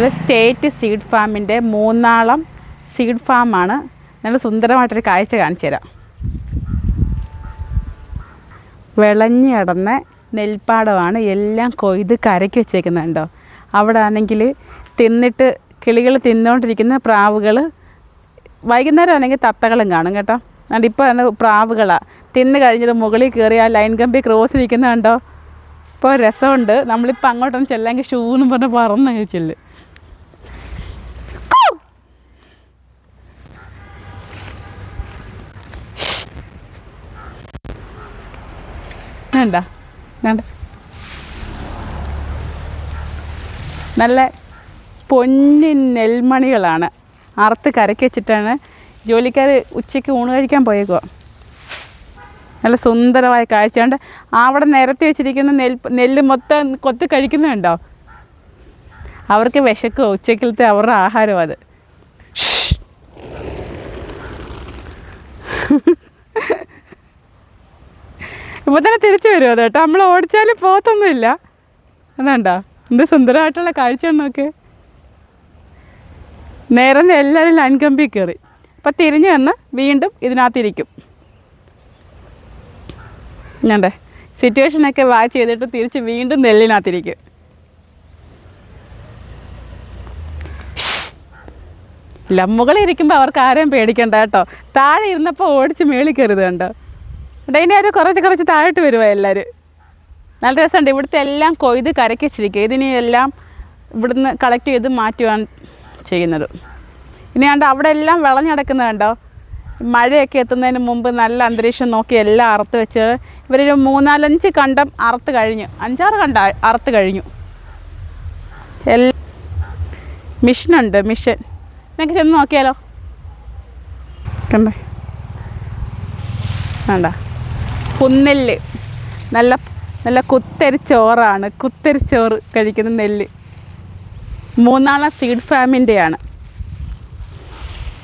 ഇത് state seed ഫാമിന്റെ മൂന്നാളം seed ഫാമാണ്. നല്ല സുന്ദരമായിട്ടൊരു കാഴ്ച കാണിച്ചു തരാം. വിളഞ്ഞ് കിടന്ന നെൽപ്പാടമാണ് എല്ലാം കൊയ്ത് കരയ്ക്ക് വെച്ചേക്കുന്നുണ്ടോ അവിടെ ആണെങ്കിൽ തിന്നിട്ട് കിളികൾ തിന്നുകൊണ്ടിരിക്കുന്ന പ്രാവുകൾ വൈകുന്നേരം ആണെങ്കിൽ തത്തകളും കാണും കേട്ടോ. അതുകൊണ്ട് ഇപ്പോൾ തന്നെ പ്രാവുകളാണ് തിന്ന് കഴിഞ്ഞിട്ട് മുകളിൽ കയറി ആ ലൈൻ കമ്പി ക്രോസ് ഇരിക്കുന്നത് കണ്ടോ? ഇപ്പോൾ രസമുണ്ട്. നമ്മളിപ്പോൾ അങ്ങോട്ടൊന്ന് ചെല്ലെങ്കിൽ ഷൂന്നും പറഞ്ഞ് പറന്ന് ചെല്ല്. വേണ്ട വേണ്ട. നല്ല പൊന്നി നെൽമണികളാണ്. അറുത്ത് കരക്കി വെച്ചിട്ടാണ് ജോലിക്കാർ ഉച്ചയ്ക്ക് ഊണ് കഴിക്കാൻ പോയേക്കുക നല്ല സുന്ദരമായ കാഴ്ചയുണ്ട് അവിടെ നിരത്തി വെച്ചിരിക്കുന്ന നെൽ നെല്ല് മൊത്തം കൊത്തി കഴിക്കുന്നുണ്ടോ? അവർക്ക് വിശക്കോ? ഉച്ചക്കിലത്തെ അവരുടെ ആഹാരം അത്. ഇപ്പോൾ തന്നെ തിരിച്ചു വരുമോ കേട്ടോ. നമ്മൾ ഓടിച്ചാലും പോത്തൊന്നുമില്ല. അതുണ്ടോ. എന്ത് സുന്ദരമായിട്ടുള്ള കാഴ്ച നോക്ക് നേരം എല്ലാവരും ലൈൻ കമ്പി കയറി. അപ്പം തിരിഞ്ഞു വന്ന് വീണ്ടും ഇതിനകത്തിരിക്കും. ഞാണ്ടേ സിറ്റുവേഷനൊക്കെ വാച്ച് ചെയ്തിട്ട് തിരിച്ച് വീണ്ടും നെല്ലിനകത്തിരിക്കും. ഇല്ല മുകളിൽ ഇരിക്കുമ്പോൾ അവർക്ക് ആരെയും പേടിക്കണ്ട കേട്ടോ. താഴെ ഇരുന്നപ്പോൾ ഓടിച്ച് മേളിൽ കയറിയത് കണ്ടോ ഡൈനി അവർ കുറച്ച് കുറച്ച് താഴോട്ട് വരുമോ എല്ലാവരും നല്ല രസമുണ്ട്. ഇവിടുത്തെ എല്ലാം കൊയ്ത് കരക്കി വെച്ചിരിക്കുക ഇതിനി എല്ലാം ഇവിടുന്ന് കളക്ട് ചെയ്ത് മാറ്റുകയാണ് ചെയ്യുന്നത്. ഇനി കണ്ടോ അവിടെ എല്ലാം വിളഞ്ഞടക്കുന്നത് കണ്ടോ? മഴയൊക്കെ എത്തുന്നതിന് മുമ്പ് നല്ല അന്തരീക്ഷം നോക്കി എല്ലാം അറുത്ത് വെച്ച് ഇവരൊരു മൂന്നാലഞ്ച് കണ്ടം അറുത്ത് കഴിഞ്ഞു. അഞ്ചാറ് കണ്ട അറുത്ത് കഴിഞ്ഞു. എല്ലാ മിഷനുണ്ട് മിഷൻ. നിങ്ങൾക്ക് ചെന്ന് നോക്കിയാലോ? കണ്ടേ? വേണ്ട കുന്നെല്ല് നല്ല നല്ല കുത്തരിച്ചോറാണ് കുത്തരിച്ചോറ് കഴിക്കുന്ന നെല്ല്. മൂന്നാളെ ഫീഡ് ഫാമിന്റെയാണ്.